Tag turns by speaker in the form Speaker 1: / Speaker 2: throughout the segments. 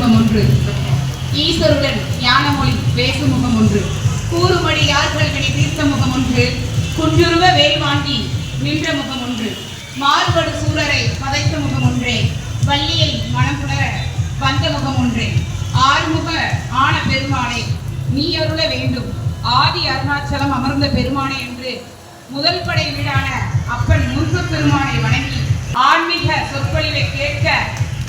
Speaker 1: முகம் ஒன்று. ஈஸ்வருடன் ஞானமொழி பேசும் முகம் ஒன்று. கூறுமடி யார்கள் தீர்த்த முகம் ஒன்று? குன்றுருவ வேல் வாங்கி நின்ற முகம் ஒன்று. மாறுபடு சூரரை பதைத்த முகம் ஒன்றே. வள்ளியை மனம் புணர வந்த முகம் ஒன்றே. ஆறுமுக ஆன பெருமானை நீ அருள வேண்டும். ஆதி அருணாச்சலம் அமர்ந்த பெருமானை என்று முதல் படை வீடான அப்பன் முருகப் பெருமானை வணங்கி ஆன்மீக சொற்பொழிவை கேட்க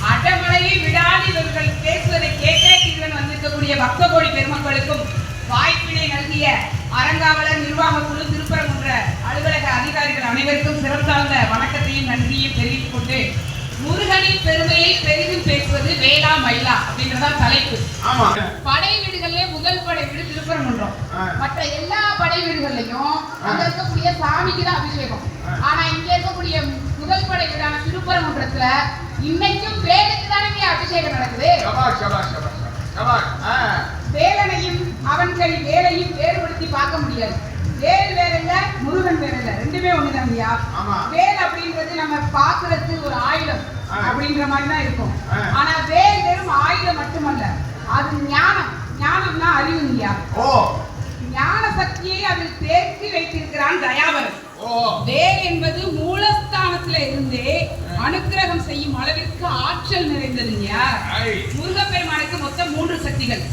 Speaker 1: அடமலையை விடாது இவர்கள் பேசுவதை கேட்க தீர்வன் வந்திருக்கக்கூடிய பக்த கோடி பெருமக்களுக்கும் வாய்ப்பினை நல்கிய அறங்காவலர் நிர்வாக குழு திருப்பரங்குன்ற அலுவலக அதிகாரிகள் அனைவருக்கும் சிறந்தாழ்ந்த வணக்கத்தையும் நன்றியையும் தெரிவித்துக் கொண்டு முருகனின் பெருமையை பெரிதும் பேசுவது வேளா மயிலா அப்படின்றதான் தலைப்பு. படை வீடுகள்ல முதல் படை வீடு திருப்பரங்குன்றம். மற்ற எல்லா படை வீடுகள்லயும் அங்க இருக்கக்கூடிய சாமிக்கு தான் அபிஷேகம். ஆனா இங்க இருக்கக்கூடிய முதல் படை வீடான திருப்பரங்குன்றத்துல இன்னைக்கும் வேலுக்கு தானே அபிஷேகம் நடக்குது. வேலனையும் அவன் கை வேலையும் வேறுபடுத்தி பார்க்க முடியாது. வேல் வேற இல்ல முருகன் வேற இல்ல ரெண்டுமே ஒண்ணுதான்
Speaker 2: ஆமா.
Speaker 1: வேல் அப்படின்றது நம்ம பாக்குறது ஒரு ஆயுதம். அப்படின்ற மாதிரி தான் இருக்கும். ஆனா வேல் வெறும் ஆயுதம் மட்டுமல்ல அது ஞானம். ஞானம்னா அறிவுங்கய்யா.
Speaker 2: ஓ.
Speaker 1: ஞான சக்தியை அதில் தேக்கி வைத்திருக்கிறான் தயாவரன்.
Speaker 2: ஓ.
Speaker 1: வேல் என்பது இருந்தே அனுக்கிரகம் செய்யும் அளவிற்கு ஆற்றல் நிறைந்ததுங்கய்யா
Speaker 2: ஐ.
Speaker 1: முருகப்பெருமானுக்கு மொத்தம் மூன்று சக்திகள்.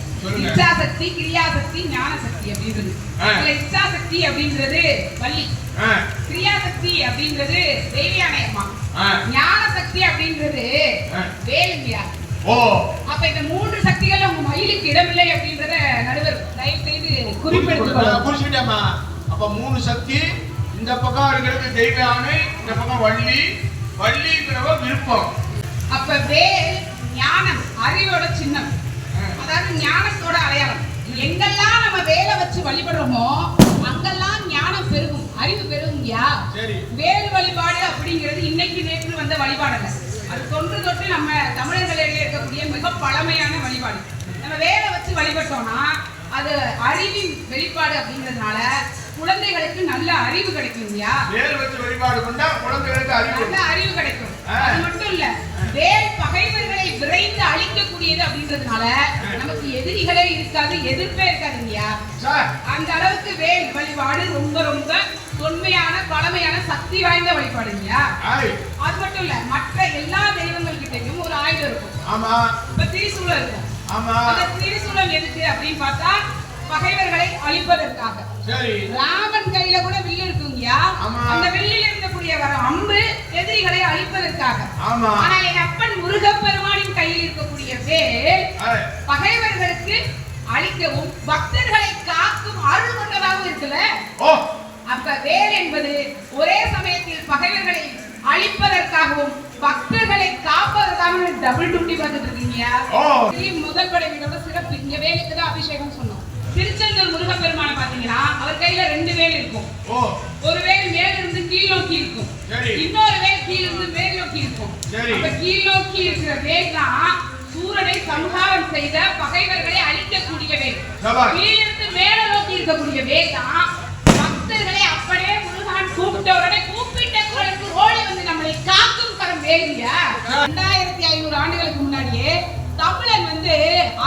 Speaker 1: இச்சாசக்தி கிரியாசக்தி ஞானசக்தி அப்படின்றது. அதுல இச்சாசக்தி அப்படின்றது வள்ளி. கிரியாசக்தி அப்படின்றது அம்மா
Speaker 2: ஆ.
Speaker 1: ஞானசக்தி அப்படின்றது
Speaker 2: ஓ.
Speaker 1: அப்ப இந்த மூன்று சக்திகள் உங்க மயிலுக்கு இடமில்லை அப்படின்றத நடுவர் தயவு செய்து
Speaker 2: குறிப்பிட்டேம்மா அப்ப மூணு சக்தி இந்த பக்கம் இருக்கிறது தெய்வ ஆணை இந்த பக்கம் வள்ளி வள்ளிங்கிறவ விருப்பம்.
Speaker 1: அப்ப வேல் ஞானம் அறிவோட சின்னம். அதாவது ஞானத்தோட அடையாளம். எங்கெல்லாம் நம்ம வேலை வச்சு வழிபடுறோமோ அங்கெல்லாம் ஞானம் பெருகும் அறிவு பெருகுங்கயா? வேல் வழிபாடு அப்படிங்கிறது இன்னைக்கு நேற்று வந்த வழிபாடு அல்ல அது தொன்று தொட்டு நம்ம தமிழர்களிடையே இருக்கக்கூடிய மிக பழமையான வழிபாடு. நம்ம வேலை வச்சு வழிபட்டோம்னா அது அறிவின் வெளிப்பாடு அப்படிங்கிறதுனால குழந்தைகளுக்கு நல்ல அறிவு கிடைக்கும் இல்லையா?
Speaker 2: வேல் வச்சு வழிபாடு கொண்டா குழந்தைகளுக்கு அறிவு
Speaker 1: நல்ல அறிவு கிடைக்கும். அது மட்டும் இல்ல வேல் பகைவர்களை விரைந்து அழிக்கக்கூடியது அப்படின்றதுனால நமக்கு எதிரிகளே இருக்காது எதிர்ப்பே இருக்காது இல்லையா? அந்த அளவுக்கு வேல் வழிபாடு ரொம்ப ரொம்ப தொன்மையான பழமையான சக்தி வாய்ந்த வழிபாடு இல்லையா? அது மட்டும் இல்ல மற்ற எல்லா தெய்வங்கள் கிட்டயும் ஒரு ஆயுதம் இருக்கும்.
Speaker 2: ஆமா.
Speaker 1: இப்ப திரிசூலம் இருக்கும்.
Speaker 2: ஆமா.
Speaker 1: அந்த திரிசூலம் எதுக்கு அப்படின்னு பார்த்தா பகைவர்களை அழிப்பதற்காக. ராமன் கையில கூட வில் இருக்குங்கயா. அந்த வில்லில் இருக்கக்கூடிய வர அம்பு எதிரிகளை அழிப்பதற்காக. ஆனால் என் அப்பன் முருகப்பெருமானின் கையில் இருக்கக்கூடிய வேல் பகைவர்களுக்கு அழிக்கவும் பக்தர்களை காக்கும் அருள் கொண்டதாகவும் இருக்குல்ல? அப்ப வேல் என்பது ஒரே சமயத்தில் பகைவர்களை அழிப்பதற்காகவும் பக்தர்களை காப்பதற்காகவும் டபுள் டியூட்டி பார்த்துட்டு இருக்கீங்க
Speaker 2: ஓ.
Speaker 1: இது முதல் படை வீடோட சிறப்பு இங்க வேலுக்கு தான் அபிஷேகம் சொன்னோம் திருச்செந்தூர் முருகப்பெருமானை பாத்தீங்கன்னா அவர் கையில ரெண்டு வேல் இருக்கும். ஒரு வேல் மேல இருந்து கீழ் நோக்கி இருக்கும். இன்னொரு வேல் கீழ இருந்து மேல் நோக்கி இருக்கும். அப்ப கீழ் நோக்கி இருக்கிற வேல் தான் சூரனை சம்ஹாரம் செய்த பகைவர்களை அழிக்கக்கூடிய வேல். கீழிருந்து மேல நோக்கி இருக்கக்கூடிய வேல் தான் பக்தர்களை அப்படியே முருகன் கூப்பிட்ட உடனே கூப்பிட்ட குரலுக்கு ஓடி வந்து நம்மளை காக்கும் கரம் வேலியா ரெண்டாயிரத்தி ஐநூறு ஆண்டுகளுக்கு முன்னாடியே தமிழன் வந்து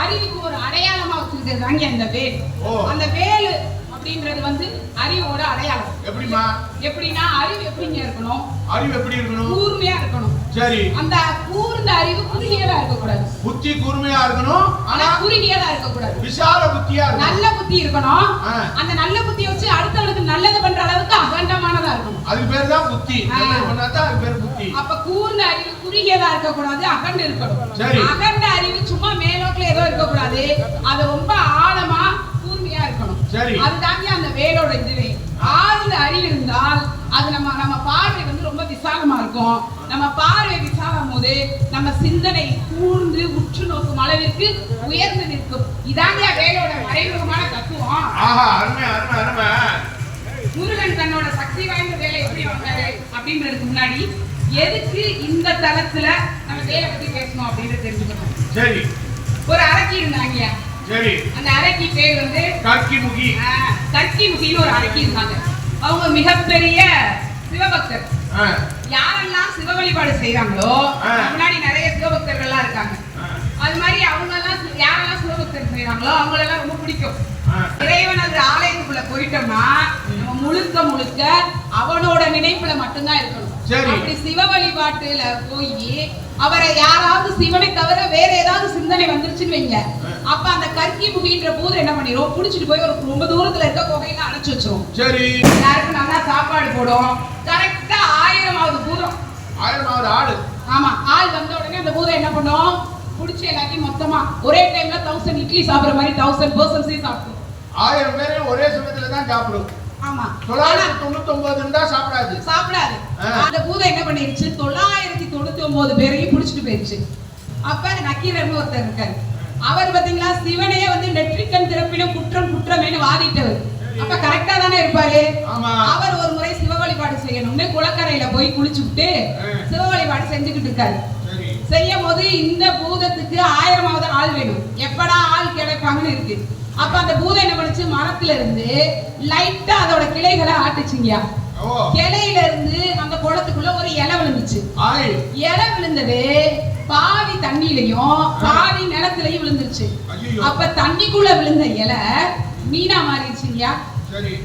Speaker 1: அறிவுக்கு ஒரு அடையாளமா வச்சிருக்கிறது. தாங்க அந்த வேல். அந்த வேலு அப்படின்றது வந்து அறிவோட அடையாளம்.
Speaker 2: எப்படிம்மா?
Speaker 1: எப்படின்னா அறிவு எப்படிங்க இருக்கணும்?
Speaker 2: அறிவு எப்படி இருக்கணும்?
Speaker 1: கூர்மையா இருக்கணும்.
Speaker 2: சரி.
Speaker 1: அந்த கூர்ந்த அறிவு குறுகியதா இருக்கக்கூடாது.
Speaker 2: புத்தி கூர்மையா இருக்கணும்.
Speaker 1: ஆனா குறுகியதா இருக்கக்கூடாது.
Speaker 2: விசால புத்தியா இருக்கணும்.
Speaker 1: நல்ல புத்தி இருக்கணும். அந்த நல்ல புத்தியை வச்சு அடுத்தவங்களுக்கு நல்லது பண்ற அளவுக்கு அகண்டமானதா இருக்கணும்.
Speaker 2: அதுக்கு பேர் தான் புத்தி. நல்லது அதுக்கு பேர் புத்தி.
Speaker 1: அப்ப கூர்ந்த குறுகியதா இருக்கக்கூடாது அகண்டு இருக்கணும். அகண்ட அறிவு சும்மா மேலோக்கில ஏதோ இருக்கக்கூடாது. அது ரொம்ப ஆழமா கூர்மையா இருக்கணும். அதுதாங்க அந்த வேலோட இதுவே. ஆழ்ந்த அறிவு இருந்தால் அது நம்ம நம்ம பார்வை வந்து ரொம்ப விசாலமா இருக்கும். நம்ம பார்வை விசாலம் போது நம்ம சிந்தனை கூர்ந்து உற்று நோக்கும் அளவிற்கு உயர்ந்து நிற்கும். இதாங்க வேலோட மறைமுகமான தத்துவம்.
Speaker 2: ஆஹா அருமை அருமை அருமை.
Speaker 1: முருகன் தன்னோட சக்தி வாய்ந்த வேலை எப்படி வந்தாரு அப்படின்றதுக்கு முன்னாடி எதுக்கு இந்த தளத்துல நம்ம வேலை பத்தி பேசணும் அப்படின்னு தெரிஞ்சுக்கணும்.
Speaker 2: சரி.
Speaker 1: ஒரு அரக்கி இருந்தாங்க.
Speaker 2: சரி.
Speaker 1: அந்த அரக்கி பேர் வந்து
Speaker 2: கட்கி முகி
Speaker 1: கட்கி முகின்னு ஒரு அரக்கி இருந்தாங்க. அவங்க மிகப்பெரிய சிவபக்தர். யாரெல்லாம் சிவ வழிபாடு
Speaker 2: செய்யறாங்களோ
Speaker 1: முன்னாடி நிறைய சிவபக்தர்கள் எல்லாம்
Speaker 2: இருக்காங்க
Speaker 1: அது மாதிரி அவங்க எல்லாம் யாரெல்லாம் சிவபக்தர் செய்யறாங்களோ அவங்களெல்லாம் ரொம்ப பிடிக்கும். இறைவன் அது ஆலயத்துக்குள்ள போயிட்டோம்னா நம்ம முழுக்க முழுக்க அவனோட நினைப்புல மட்டும்தான் இருக்கணும். அப்படி சிவ வழிபாட்டுல போய் அவரை யாராவது சிவனை தவிர வேற ஏதாவது சிந்தனை வந்துருச்சுன்னு வைங்க. அப்ப அந்த கற்கி முகின்ற பூதம் என்ன பண்ணிரும்? புடிச்சிட்டு போய் ஒரு ரொம்ப தூரத்துல இருக்க குகையில அடைச்சு வச்சிரும்.
Speaker 2: சரி.
Speaker 1: எல்லாருக்கும் நல்லா சாப்பாடு போடும். கரெக்டா ஆயிரமாவது பூதம்.
Speaker 2: ஆயிரமாவது ஆடு.
Speaker 1: ஆமா ஆள் வந்த உடனே அந்த பூதம் என்ன பண்ணும்? புடிச்சு எல்லாத்தையும் மொத்தமா ஒரே டைம்ல தௌசண்ட் இட்லி சாப்பிடுற மாதிரி தௌசண்ட் பர்சன்ஸையும் சாப்பிடும்.
Speaker 2: ஆயிரம் பேரு ஒரே சமயத்துல தான் சாப்பிடும்.
Speaker 1: ஆமா. ஆனா
Speaker 2: தொள்ளாயிரத்தி தொண்ணூத்தி ஒன்பது சாப்பிடாது.
Speaker 1: சாப்பிடாது. அந்த பூதம் என்ன பண்ணிருச்சு? தொள்ளாயிரத்தி தொண்ணூத்தி ஒன்பது பேரையும் புடிச்சிட்டு போயிருச்சு. அப்ப நக்கீரர்னு ஒருத்தர் இருக்காரு. அவர் பாத்தீங்களா சிவனையே வந்து நெற்றிக்கண் திறப்பினும் குற்றம் குற்றமேனு வாதிட்டவர். அப்ப கரெக்டா தானே இருப்பாரு? அவர் ஒரு முறை சிவ வழிபாடு செய்யணும்னு குளக்கரையில போய் குளிச்சு விட்டு. சிவ வழிபாடு செஞ்சுக்கிட்டு இருக்காரு. செய்யும் போது இந்த பூதத்துக்கு ஆயிரமாவது ஆள் வேணும். எப்படா ஆள் கிடைப்பாங்கன்னு இருக்கு. அப்ப அந்த பூதம் என்ன பண்ணுச்சு? மரத்துல இருந்து லைட்டா அதோட கிளைகளை ஆட்டுச்சுங்கயா கிளையில இருந்து அந்த குளத்துக்குள்ள ஒரு இலை விழுந்துச்சு. இலை விழுந்தது பாதி தண்ணியிலையும் பாதி நிலத்திலையும் விழுந்துருச்சு. அப்ப தண்ணிக்குள்ள விழுந்த இலை மீனா மாறிடுச்சுங்கயா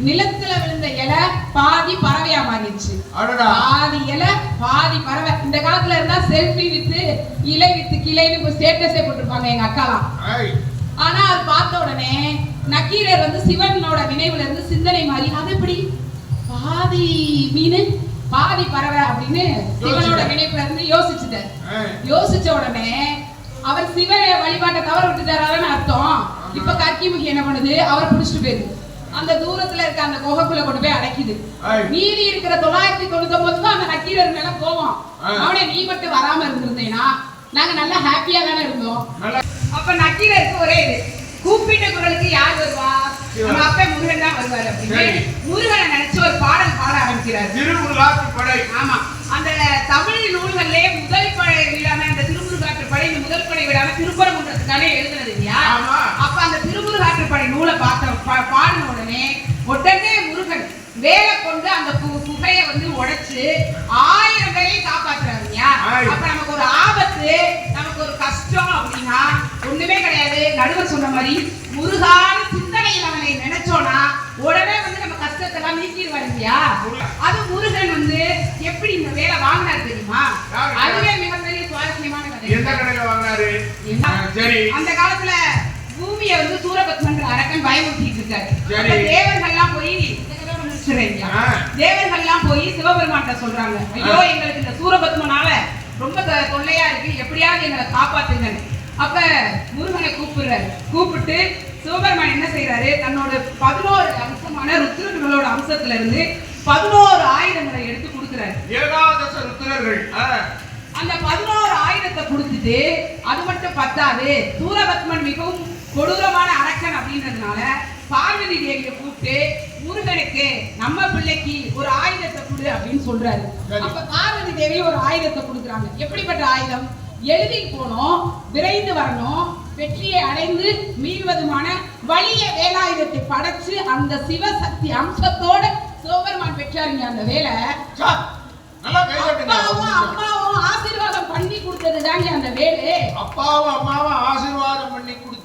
Speaker 1: நிலத்துல விழுந்த இலை பாதி பறவையா மாறிடுச்சு. பாதி இலை பாதி பறவை. இந்த காலத்துல இருந்தா செல்ஃபி வித்து இலை வித்து கிளைன்னு ஸ்டேட்டஸே போட்டிருப்பாங்க எங்க அக்காலாம். ஆனா அது பார்த்த உடனே நக்கீரர் வந்து சிவனோட நினைவுல இருந்து சிந்தனை மாறி அது எப்படி? பாதி மீன் பாதி பறவை அப்படின்னு சிவனோட. நினைவுல இருந்து யோசிச்சுட்டார். யோசிச்ச உடனே அவர் சிவ வழிபாட்டை தவற விட்டுட்டாரான்னு அர்த்தம். இப்ப கற்கிமுகி என்ன பண்ணுது? அவரை புடிச்சிட்டு போயிருது. அந்த தூரத்துல இருக்க அந்த குகைக்குள்ள கொண்டு போய் அடைக்குது. மீதி இருக்கிற தொள்ளாயிரத்தி தொண்ணூத்தி ஒன்பதுக்கும் அந்த நக்கீரர் மேல கோவம். அவனே நீ மட்டும் வராம இருந்திருந்தேனா? நாங்க நல்லா ஹாப்பியா தானே இருந்தோம் அப்ப நக்கீரருக்கு ஒரே இது கூப்பிட்ட குரலுக்கு யார் வருவா. நம்ம அப்பா முருகன் தான் வருவாரு அப்படின்னு. முருகனை நினைச்சு ஒரு பாடல் பாட ஆரம்பிக்கிறார்
Speaker 2: திருமுருகாற்று படை
Speaker 1: ஆமா அந்த தமிழ் நூல்களிலே முதல் படை வீடான அந்த திருமுருகாற்று படை இந்த முதல் படை வீடான திருப்பரங்குன்றத்துக்கான எழுதுனது இல்லையா. அப்ப அந்த திருமுருகாற்று படை நூலை பார்த்த பாடின உடனே உடனே முருகன் வேலை கொண்டு அந்த குகையை வந்து உடைச்சு ஆயிரம் பேரையும் காப்பாத்துறாங்க. அப்ப நமக்கு ஒரு ஆபத்து நமக்கு ஒரு ஒண்ணுமே கிடையாது. நடுவர் சொன்ன மாதிரி முருகான சிந்தனையில் அவனை நினைச்சோனா உடனே வந்து நம்ம கஷ்டத்தை எல்லாம் நீக்கிடுவாரு இல்லையா? அது முருகன் வந்து எப்படி இந்த வேலை வாங்கினார் தெரியுமா? அதுவே மிகப்பெரிய சுவாரஸ்யமான
Speaker 2: எந்த
Speaker 1: கதை
Speaker 2: கடையில வாங்கினாரு? சரி.
Speaker 1: அந்த காலத்துல பூமியை வந்து சூரபத்மன்ற அரக்கன் பயமுறுத்திட்டு இருக்காரு. தேவர்கள்லாம் போய். தேவர்கள்லாம் போய் சிவபெருமான்ட்ட சொல்றாங்க ஐயோ எங்களுக்கு இந்த சூரபத்மனால ரொம்ப தொல்லையா இருக்கு. எப்படியாவது எங்களை காப்பாத்துங்க அப்ப முருகனை கூப்பிடுறாரு. கூப்பிட்டு சிவபெருமான் என்ன செய்யறாரு தன்னோட பதினோரு அம்சமான ருத்ரர்களோட அம்சத்துல இருந்து பதினோரு ஆயுதங்களை எடுத்து கொடுக்குறாரு.
Speaker 2: ஏகாதச ருத்திரர்கள் ஆ,
Speaker 1: அந்த பதினோரு ஆயுதத்தை கொடுத்துட்டு அது மட்டும் பத்தாது சூரபத்மன் மிகவும் கொடூரமான அரக்கன் அப்படின்றதுனால பார்வதி தேவியை கூப்பிட்டு முருகனுக்கு நம்ம பிள்ளைக்கு ஒரு ஆயுதத்தை கொடு அப்படின்னு சொல்றாரு. அப்ப பார்வதி தேவி ஒரு ஆயுதத்தை கொடுக்குறாங்க. எப்படிப்பட்ட ஆயுதம்? எளிதில் போனோம் விரைந்து வரணும் வெற்றியை அடைந்து மீள்வதுமான வலிய வேலாயுதத்தை படைச்சு அந்த சிவசக்தி அம்சத்தோட சிவபெருமான் பெற்றாருங்க அந்த வேலை. அப்பாவும் அம்மாவும் ஆசீர்வாதம் பண்ணி கொடுத்தது தாங்க அந்த வேலு
Speaker 2: அப்பாவும் அம்மாவும் ஆசீர்வாதம் பண்ணி கொடுத்த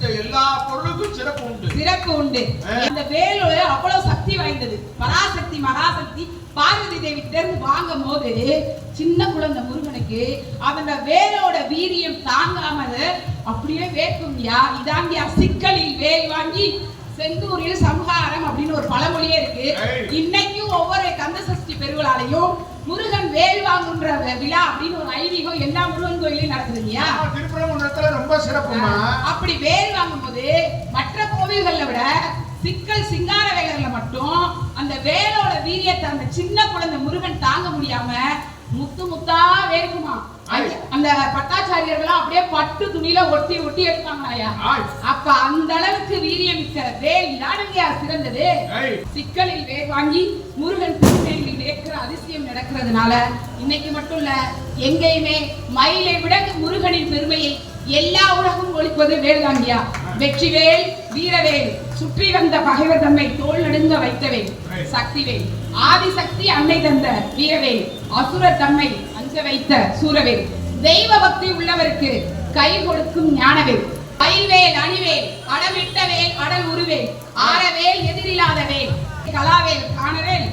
Speaker 2: சிறப்பு உண்டு.
Speaker 1: இந்த வேலு அவ்வளவு சக்தி வாய்ந்தது. பராசக்தி மகாசக்தி பார்வதி தேவி இருந்து வாங்கும் போது சின்ன குழந்தை முருகனுக்கு அதோட வேலோட வீரியம் தாங்காம அப்படியே வேர்க்கும்யா இதாங்கியா சிக்கலில் வேல் வாங்கி செந்தூரில் சம்ஹாரம் அப்படின்னு ஒரு பழமொழியே இருக்கு
Speaker 2: ஏய்.
Speaker 1: இன்னைக்கும் ஒவ்வொரு கந்த சஷ்டி பெருவிழாலையும் முருகன் வேல் வாங்குன்ற விழா அப்படின்னு ஒரு ஐதீகம் எல்லா முருகன் கோயிலையும் நடக்குது இல்லையா
Speaker 2: ஆமா, திருப்பரங்குன்றத்துல ரொம்ப சிறப்புமா?
Speaker 1: அப்படி வேல் வாங்கும்போது மற்ற கோவில்களை விட சிக்கல் சிங்கார வேலர்ல மட்டும் அந்த வேலோட வீரியத்தை அந்த சின்ன குழந்தை முருகன் தாங்க முடியாம முத்து முத்தா வேகுமா அந்த- அந்த பட்டாச்சாரியர்கள்லாம் அப்படியே பட்டு துணியில ஒட்டி ஒட்டி எடுப்பாங்களாயா?
Speaker 2: ஆய்,
Speaker 1: அப்ப அந்த அளவுக்கு வீரியம் மிக்க வேல் யாருங்கயா சிறந்தது. சிக்கலில் வேர் வாங்கி முருகன் வேற்கிற அதிசயம் நடக்கிறதுனால இன்னைக்கு மட்டும் இல்ல எங்கேயுமே மயிலை விட முருகனின் பெருமையை எல்லா உலகம் ஒழிப்பது வேல்தாங்கியா வெற்றிவேல் வீரவேல் சுற்றி வந்த பகைவர் தம்மை தோல் நடுங்க வைத்தவேல் சக்திவேல். ஆதிசக்தி அன்னை தந்த வீரவேல் அசுர தம்மை அஞ்ச வைத்த சூரவேல். தெய்வ பக்தி உள்ளவருக்கு கை கொடுக்கும் ஞானவேல். பயில்வேல் அணிவேல் அடமிட்ட வேல் அடல் உருவேல். ஆரவேல் எதிரில்லாத வேல் கலாவேல் காணவேல்.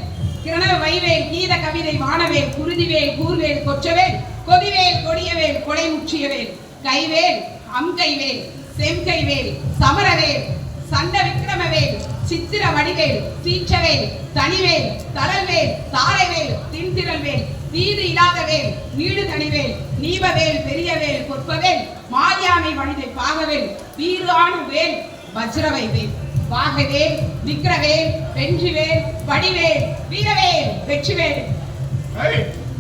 Speaker 1: கிரணவ வைவேல் கீத கவிதை வானவேல் குருதிவேல் கூர்வேல் கொச்சவேல் கொதிவேல் கொடியவேல் கொடை முற்றியவேல் கைவேல் அம்கைவேல் செம்கைவேல் சமரவேல் சண்ட விக்ரமவேல் சித்திர வடிவேல் சீற்றவேல் தனிவேல் தரல்வேல் தாரைவேல் தின்திரல்வேல் வீடு இல்லாதவேல் வீடு தனிவேல் நீபவேல் பெரியவேல் பொற்பவேல் மாரியாமை வனிதை பாகவேல் வீரான வேல் வஜ்ரவை வேல் வாகவேல் விக்ரவேல் வென்றிவேல் வடிவேல் வீரவேல் வெற்றிவேல்.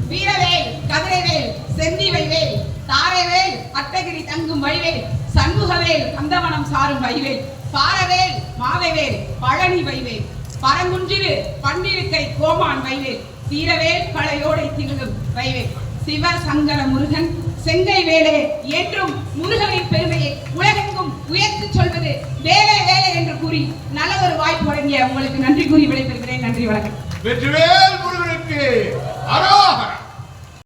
Speaker 1: வீரவேல் கதிரைவேல் செந்திவைவேல் தாரைவேல் அட்டகிரி தங்கும் வைவேல் சண்முகவேல் கந்தவனம் சாரும் வைவேல் பாரவேல் மாவைவேல் பழனி வைவேல் பரங்குன்றிரு பன்னிருக்கை கோமான் வைவேல் வீரவேல் களையோடை திகழும் வைவேல் சிவ சங்கர முருகன் செங்கை வேலே என்றும் முருகனின் பெருமையை உலகெங்கும் உயர்த்தி சொல்வது வேலை வேலை என்று கூறி நல்ல ஒரு வாய்ப்பு வழங்கிய உங்களுக்கு நன்றி கூறி விடைபெறுகிறேன். நன்றி வணக்கம்.
Speaker 2: வெற்றிவேல் முருகனுக்கு அரோகரம்